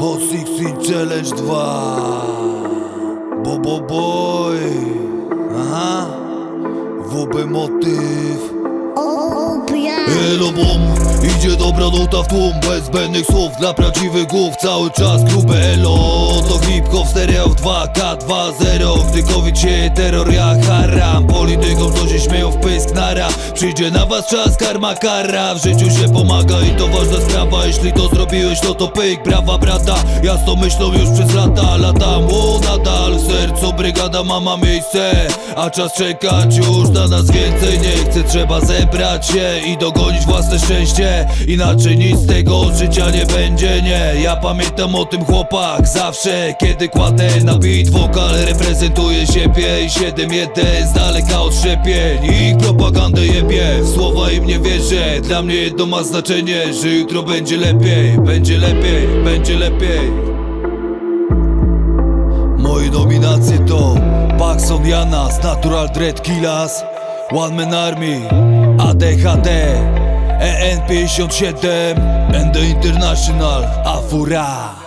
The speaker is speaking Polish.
Hot 16 Challenge 2 Bo bo boy. Aha. WB motyw. Elo bom, idzie dobra nuta w tłum. Bez zbędnych słów dla prawdziwych głów. Cały czas grube elo. To hip-hop stereo w 2K2-0 Gdy COVID się terror jak haram. Politykom co nara Przyjdzie na was czas karma kara. W życiu się pomaga i to ważna sprawa. Jeśli to zrobiłeś no to pyk Brawa brata, jasno myślą już przez lata nadal brygada ma ma miejsce A czas czekać już na nas więcej nie chce. Trzeba zebrać się i dogonić własne szczęście Inaczej nic z tego życia nie będzie, nie. Ja pamiętam o tym chłopak Zawsze kiedy kładę na beat Wokal reprezentuje siebie I 7-1 z daleka od szczepień. Ich propagandę jebie W słowa im nie wierzę. Dla mnie jedno ma znaczenie Że jutro będzie lepiej Będzie lepiej, będzie lepiej nominacje to Paxson Janas, Natural Dread Killas One Man Army, ADHD EN57 and the International Afura